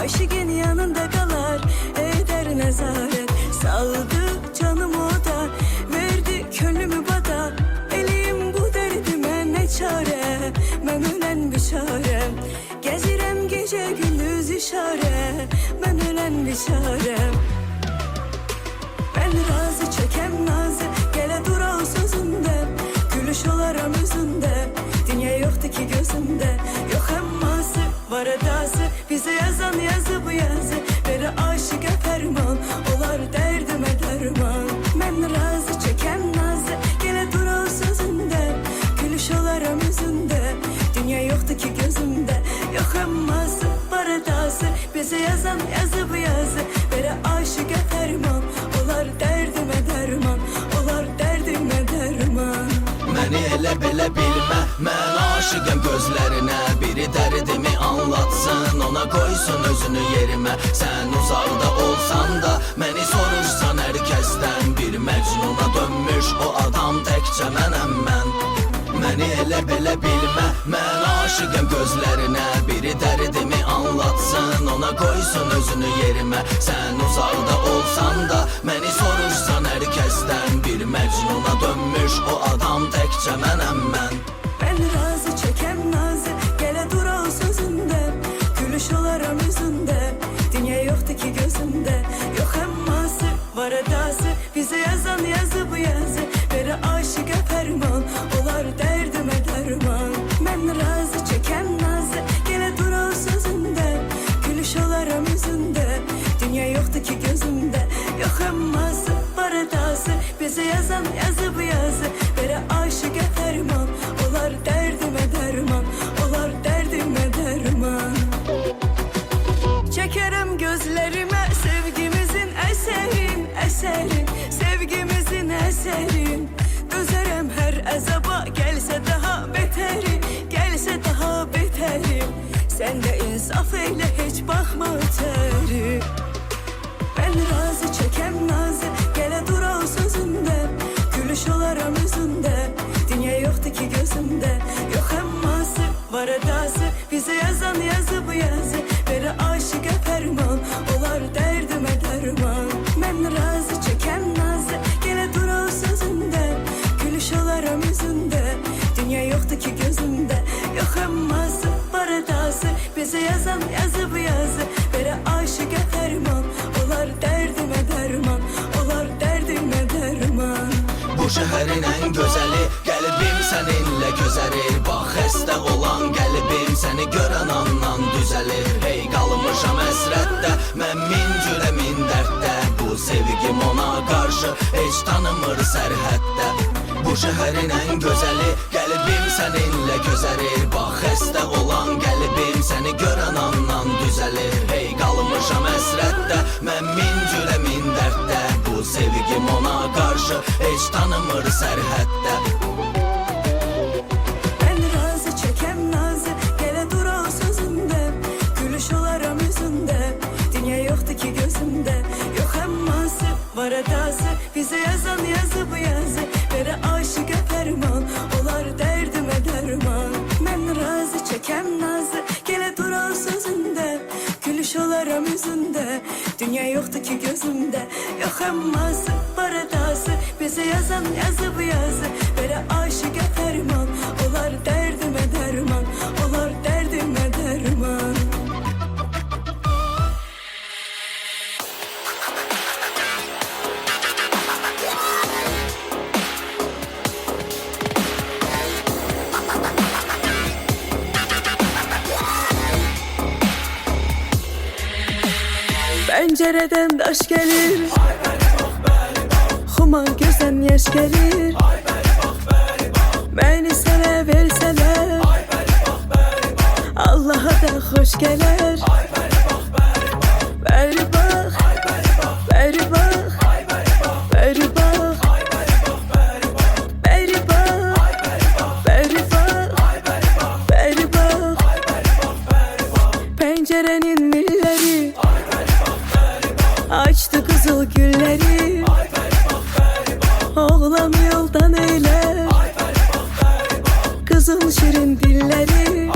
Aşıkın yanında kalar yoktu ki gözümde. Yok emması var edası Bize yazan yazı bu yazı. Veri aşık ferman. Olar derdime derman. Olar derdime derman. Məni elə belə bilmə Mən aşıqım gözlərinə Biri dərdimi anlatsın. Ona qoysun özünü yerimə Sən uzaqda olsan da Məni soruşsan hər kəsdən Bir məcnuna dönmüş o adam Təkcə mənəm mən Məni elə belə bilmə Mən aşıqım gözlərinə Biri dərdimi anlatsın Ona qoysun özünü yerimə Sən uzaqda olsan da Məni soruşsan hər kəsdən Bir məcnuna dönmüş o adam Təkcə mənəm mən Ben razı çekem Olaram yüzünde Dünya yoktu ki gözümde. Yok emması var edası Bize yazan yazı bu yazı. Veri aşık ferman. Olar derdime derman. Ben razı çekem nazı. Gele dura o sözünde. Gülüş olaram yüzünde Dünya yoktu ki gözümde. Yok emması var edası Bize yazan yazı Bu şəhərin ən gözəli Qəlbim səninlə gözərir Bax xəstə olan qəlbim Səni görən andan düzəlir Hey qalmışam əsrətdə Mən min cürə min dərddə Bu sevgim ona qarşı Heç tanımır sərhəddə Bu şəhərin ən gözəli Qəlbim səninlə gözərir Bax xəstə olan qəlbim Səni görən andan düzəlir Hey qalmışam əsrətdə Mən min cürə min dərddə Bu sevgim ona qarşı Heç tanımır sərhəddə Ben razı çekem nazı Gele dura o sözünde Gülüş olaram Dünya yoktu ki gözümde Yok emması var edası. Bize yazan yazı bu yazı Veri aşık ferman. Olar derdime derman. Ben razı çekem nazı Dünya yoktu ki gözümde. Yok emması var edası Bize yazan yazı bu yazı. Veri aşık ferman. Olar derdime derman. Olar derdime derman Pencereden taş gelir. Huma gözden yaş gelir. Beni sana verseler Allah'a da hoş gelir. Beri Açtı kızıl gülleri. Oğlan yoldan eyle Kızıl şirin dilleri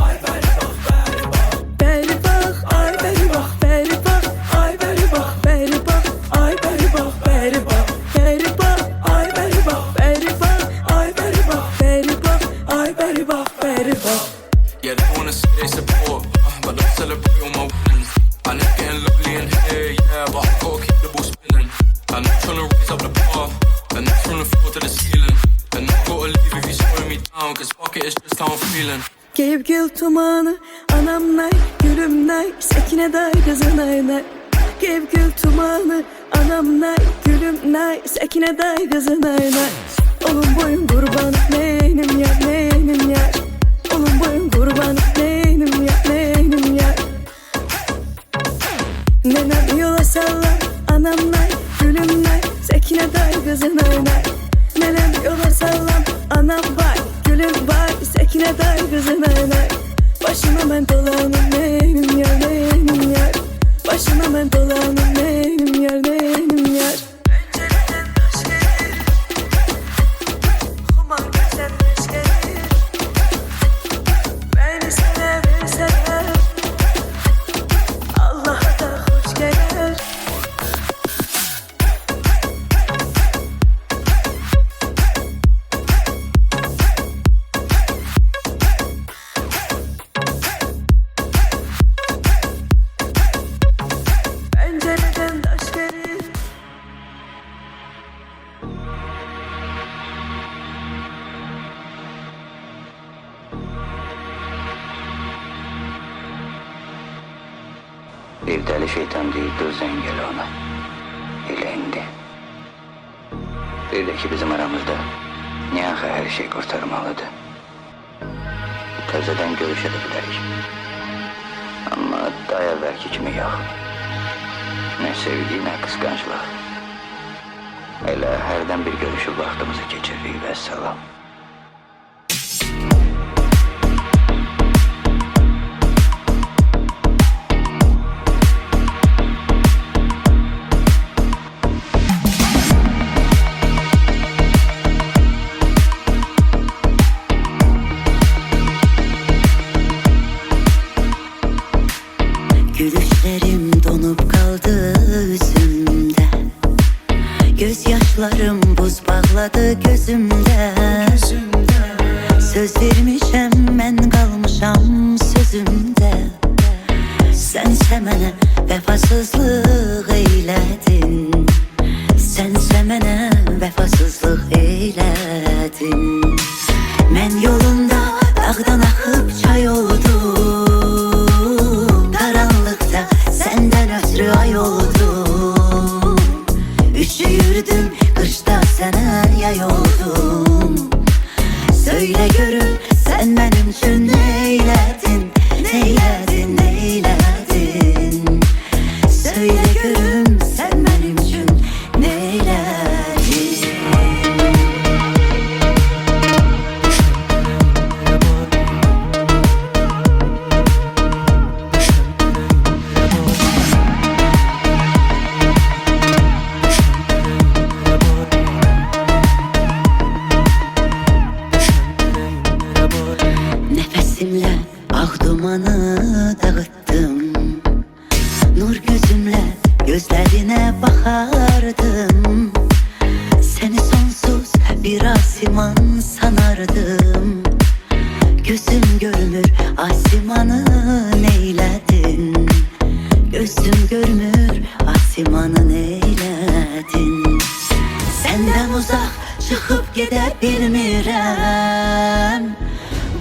Gevgil tumanı anam nay gülüm nay sekine day kızın ay nay. Gevgil tumanı anam nay gülüm nay sekine day kızın ay boyun kurban neynim yar neynim yar. Olun boyun kurban neynim Başıma ben dolanım Bir deli şeytan deyip zengeli ona. Elə indi. Bir de ki bizim aramızda Niyaxa her şey görüşə də bilərik. Amma daha əvvəlki kimi yox. Nə sevgi, nə qısqanclıq. Elə hərdən bir görüşüb vaxtımızı keçiririk və Sense mənə dağıttım. Nur gözümle gözlerine bakardım. Seni sonsuz bir asiman sanardım. Gözüm görmür asimanı neyledin? Gözüm görmür asimanı neyledin? Senden uzak çıkıp gidebilmirəm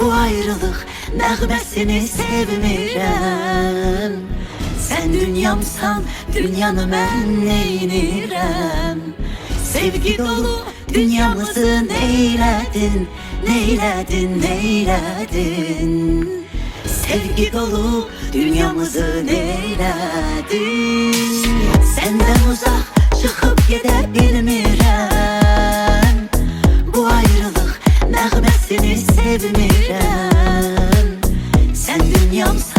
Bu ayrılık nəğməsini sevmirəm. Sen dünyamsan dünyanı mən neynirəm Sevgi dolu dünyamızı neylədin Neylədin, neylədin Sevgi dolu dünyamızı neylədin Senden uzak çıkıp gidebilmirəm. Bu ayrılık nəğməsini sevmirəm Sen dünyamsan